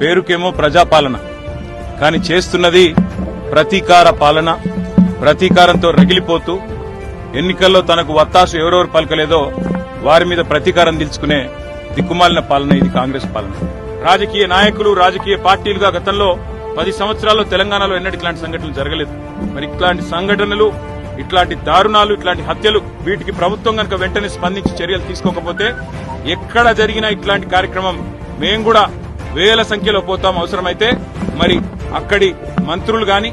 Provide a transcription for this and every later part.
పేరుకేమో ప్రజాపాలన. కానీ చేస్తున్నది ప్రతీకార పాలన ప్రతీకారంతో రగిలిపోతూ ఎన్నికల్లో తనకు వత్తాసు ఎవరెవరు పలకలేదో వారి మీద ప్రతీకారం తీర్చుకునే దిక్కుమాలిన పాలన ఇది కాంగ్రెస్ పాలన. రాజకీయ నాయకులు రాజకీయ పార్టీలుగా గతంలో పది సంవత్సరాల్లో తెలంగాణలో ఎన్నటి ఇట్లాంటి సంఘటనలు జరగలేదు. మరి ఇట్లాంటి సంఘటనలు ఇట్లాంటి దారుణాలు ఇట్లాంటి హత్యలు వీటికి ప్రభుత్వం కనుక వెంటనే స్పందించి చర్యలు తీసుకోకపోతే ఎక్కడ జరిగినా ఇట్లాంటి కార్యక్రమం మేము కూడా వేల సంఖ్యలో పోతాం అవసరమైతే మరి అక్కడి మంత్రులు గాని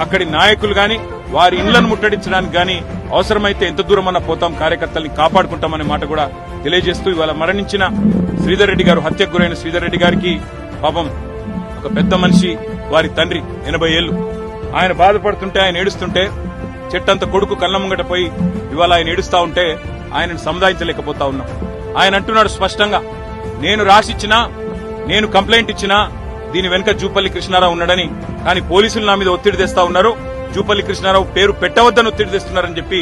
అక్కడి నాయకులు గాని వారి ఇళ్ళను ముట్టడించడానికి గాని అవసరమైతే ఎంత దూరమన్నా పోతాం కార్యకర్తల్ని కాపాడుకుంటామనే మాట కూడా తెలియజేస్తూ ఇవాళ మరణించిన శ్రీధర్ రెడ్డి గారు హత్యకు గురైన శ్రీధర్ రెడ్డి గారికి పాపం ఒక పెద్ద మనిషి వారి తండ్రి ఎనభై ఏళ్ళు ఆయన బాధపడుతుంటే ఆయన ఏడుస్తుంటే చెట్టంత కొడుకు కళ్ళ ముంగట పోయి ఇవాళ ఆయన ఏడుస్తా ఉంటే ఆయనను సముదాయించలేకపోతా ఉన్నాం. ఆయన అంటున్నాడు స్పష్టంగా నేను రాసిచ్చినా నేను కంప్లైంట్ ఇచ్చినా దీని వెనుక జూపల్లి కృష్ణారావు ఉన్నాడని కానీ పోలీసులు నా మీద ఒత్తిడి తెస్తా ఉన్నారు. జూపల్లి కృష్ణారావు పేరు పెట్టవద్దని ఒత్తిడి తెస్తున్నారని చెప్పి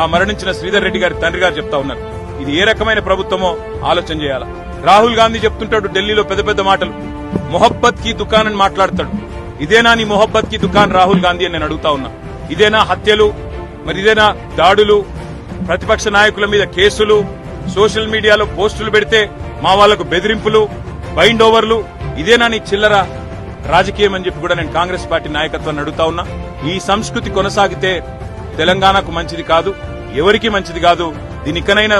ఆ మరణించిన శ్రీధర్ రెడ్డి గారి తండ్రి గారు చెప్తా ఉన్నారు. ఇది ఏ రకమైన ప్రభుత్వమో ఆలోచన చేయాలా. రాహుల్ గాంధీ చెప్తుంటాడు ఢిల్లీలో పెద్ద పెద్ద మాటలు. మొహబ్బత్కి దుకాన్ అని మాట్లాడతాడు. ఇదేనా నీ మొహబ్బత్కి దుకాన్ రాహుల్ గాంధీ అని నేను అడుగుతా ఉన్నా. ఇదేనా హత్యలు? మరి ఇదేనా దాడులు? ప్రతిపక్ష నాయకుల మీద కేసులు? సోషల్ మీడియాలో పోస్టులు పెడితే మా వాళ్ళకు బెదిరింపులు? బైండ్ ఓవర్లు. ఇదేనా నీ చిల్లర? రాజకీయం అని చెప్పి కూడా నేను కాంగ్రెస్ పార్టీ నాయకత్వాన్ని అడుగుతా ఉన్నా. ఈ సంస్కృతి కొనసాగితే తెలంగాణకు మంచిది కాదు ఎవరికి మంచిది కాదు దీని ఇకనైనా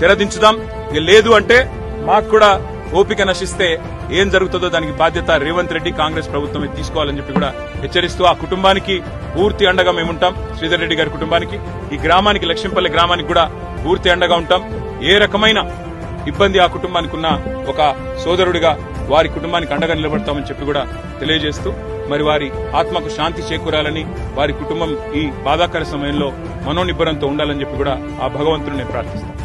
తెరదించుదాం. ఇక లేదు అంటే మాకు కూడా ఓపిక నశిస్తే ఏం జరుగుతుందో దానికి బాధ్యత రేవంత్ రెడ్డి కాంగ్రెస్ ప్రభుత్వమే తీసుకోవాలని చెప్పి కూడా హెచ్చరిస్తూ ఆ కుటుంబానికి పూర్తి అండగా మేముంటాం శ్రీధర్ రెడ్డి గారి కుటుంబానికి ఈ గ్రామానికి లక్ష్మీపల్లి గ్రామానికి కూడా పూర్తి అండగా ఉంటాం. ఏ రకమైన ఇబ్బంది ఆ కుటుంబానికి ఉన్న ఒక సోదరుడిగా వారి కుటుంబానికి అండగా నిలబడతామని చెప్పి కూడా తెలియజేస్తూ మరి వారి ఆత్మకు శాంతి చేకూరాలని వారి కుటుంబం ఈ బాధాకర సమయంలో మనోనిబ్బరంతో ఉండాలని చెప్పి కూడా ఆ భగవంతుడిని ప్రార్థిస్తాను.